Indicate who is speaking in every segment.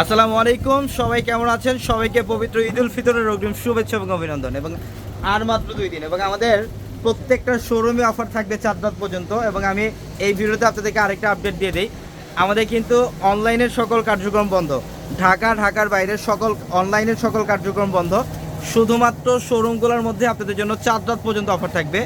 Speaker 1: আসসালামু আলাইকুম, সবাই কেমন আছেন? সবাইকে পবিত্র ঈদ উল ফিতরের অগ্রিম শুভেচ্ছা এবং অভিনন্দন। এবং আর মাত্র দুই দিন, এবং আমাদের প্রত্যেকটা শোরুমে অফার থাকবে চার রাত পর্যন্ত, এবং আমি এই ভিডিওতে আপনাদেরকে আরেকটা আপডেট দিয়ে দিই। আমাদের কিন্তু অনলাইনের সকল কার্যক্রম বন্ধ। ঢাকা, ঢাকার বাইরের সকল অনলাইনের সকল কার্যক্রম বন্ধ। শুধুমাত্র শোরুমগুলোর মধ্যে আপনাদের জন্য চার রাত পর্যন্ত অফার থাকবে।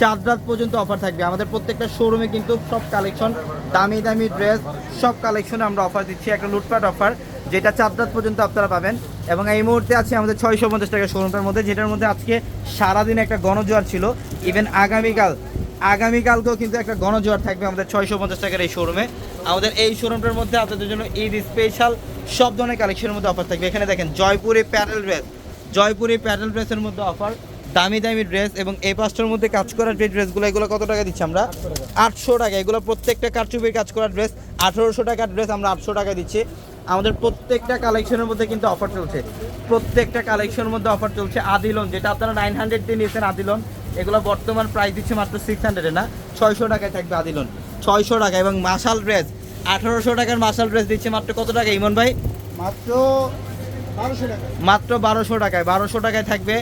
Speaker 1: চার রাত পর্যন্ত অফার থাকবে। আমাদের প্রত্যেকটা শোরুমে কিন্তু সব কালেকশন দামি দামি ড্রেস সব কালেকশনে আমরা অফার দিচ্ছি। একটা লুটপাট অফার যেটা চার রাত পর্যন্ত আপনারা পাবেন। এবং এই মুহূর্তে আছে আমাদের ছয়শো পঞ্চাশ টাকা শোরুমটার মধ্যে, যেটার মধ্যে আজকে সারাদিন একটা গণজোয়ার ছিল। ইভেন আগামীকাল, আগামীকালকেও কিন্তু একটা গণজোয়ার থাকবে আমাদের ছয়শো পঞ্চাশ টাকার এই শোরুমে। আমাদের এই শোরুমটার মধ্যে আপনাদের জন্য ঈদ স্পেশাল সব ধরনের কালেকশনের মধ্যে অফার থাকবে। এখানে দেখেন, Jaipuri apparel dress Jaipuri apparel ড্রেসের মধ্যে অফার দামি দামি ড্রেস এবং এই পাঁচটার মধ্যে কাজ করা যে ড্রেসগুলো এগুলো কত টাকা দিচ্ছি আমরা? আটশো টাকা। এগুলো প্রত্যেকটা কারচুপির কাজ করা ড্রেস আঠেরোশো টাকার ড্রেস আমরা আটশো টাকা দিচ্ছি। আমাদের প্রত্যেকটা কালেকশনের মধ্যে কিন্তু অফার চলছে। প্রত্যেকটা কালেকশনের মধ্যে অফার চলছে আদিলন যেটা আপনারা নাইন হান্ড্রেড দিয়ে নিয়েছেন আদিলন। এগুলো বর্তমান প্রাইস দিচ্ছে মাত্র সিক্স হান্ড্রেডে না? ছয়শো টাকায় থাকবে আদিলন। ছয়শো টাকা এবং মাসাল ড্রেস আঠারোশো টাকার মাসাল ড্রেস দিচ্ছে মাত্র কত টাকা ইমন ভাই?
Speaker 2: মাত্র বারোশো টাকা।
Speaker 1: মাত্র বারোশো টাকায় বারোশো টাকায় থাকবে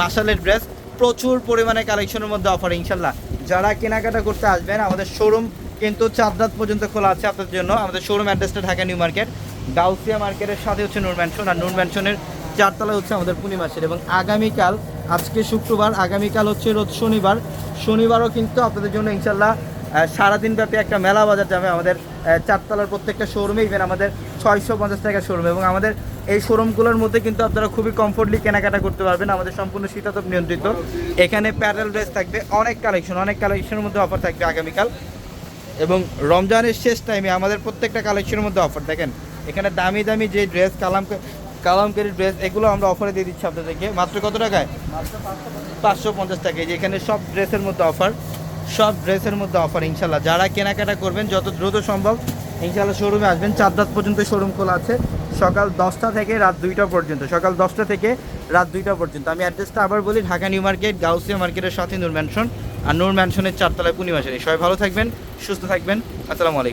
Speaker 1: মাসালের ড্রেস প্রচুর পরিমাণে কালেকশনের মধ্যে অফার ইনশাল্লাহ। যারা কেনাকাটা করতে আসবেন আমাদের শোরুম কিন্তু চার রাত পর্যন্ত খোলা আছে আপনাদের জন্য। আমাদের শোরুম অ্যাড্রেসটা ঢাকা নিউ মার্কেট। গাউসিয়া মার্কেটের সাথে হচ্ছে নূর ম্যানশন আর নূর ম্যানশনের চারতলা হচ্ছে আমাদের পূর্ণিমাসের এবং আগামীকাল, আজকে শুক্রবার, আগামীকাল হচ্ছে রোজ শনিবার। শনিবারও কিন্তু আপনাদের জন্য ইনশাল্লাহ সারাদিন ব্যাপী একটা মেলা বাজার যাবে আমাদের চারতলার প্রত্যেকটা শোরুমে ইভেন আমাদের ছয়শো পঞ্চাশ টাকা শোরুম। এবং আমাদের এই শোরুমগুলোর মধ্যে কিন্তু আপনারা খুবই কমফোর্টলি কেনাকাটা করতে পারবেন। আমাদের সম্পূর্ণ শীতাতপ নিয়ন্ত্রিত। এখানে প্যারেল ড্রেস থাকবে, অনেক কালেকশন, অনেক কালেকশনের মধ্যে অফার থাকবে আগামীকাল। এবং রমজানের শেষ টাইমে আমাদের প্রত্যেকটা কালেকশনের মধ্যে অফার দেখেন। এখানে দামি দামি যে ড্রেস কালাম কালামকারি ড্রেস এগুলো আমরা অফারে দিয়ে দিচ্ছি আপনাদেরকে। মাত্র কত টাকায়? পাঁচশো পঞ্চাশ টাকায় যে এখানে সব ড্রেসের মধ্যে অফার সব ড্রেসের মধ্যে অফার ইনশাল্লাহ যারা কেনাকাটা করবেন, যত দ্রুত সম্ভব ইনশাল্লাহ শোরুমে আসবেন। চার রাত পর্যন্ত শোরুম খোলা আছে। সকাল দশটা থেকে রাত দুইটা পর্যন্ত। সকাল দশটা থেকে রাত দুইটা পর্যন্ত। আমি অ্যাড্রেসটা আবার বলি, ঢাকা নিউ মার্কেট, গাউসিয়া মার্কেটের সাথে নূর ম্যানশন আর নূর ম্যানশনের চারতলায় পূর্ণিমাসের সবাই ভালো থাকবেন, সুস্থ থাকবেন। আসসালামু আলাইকুম।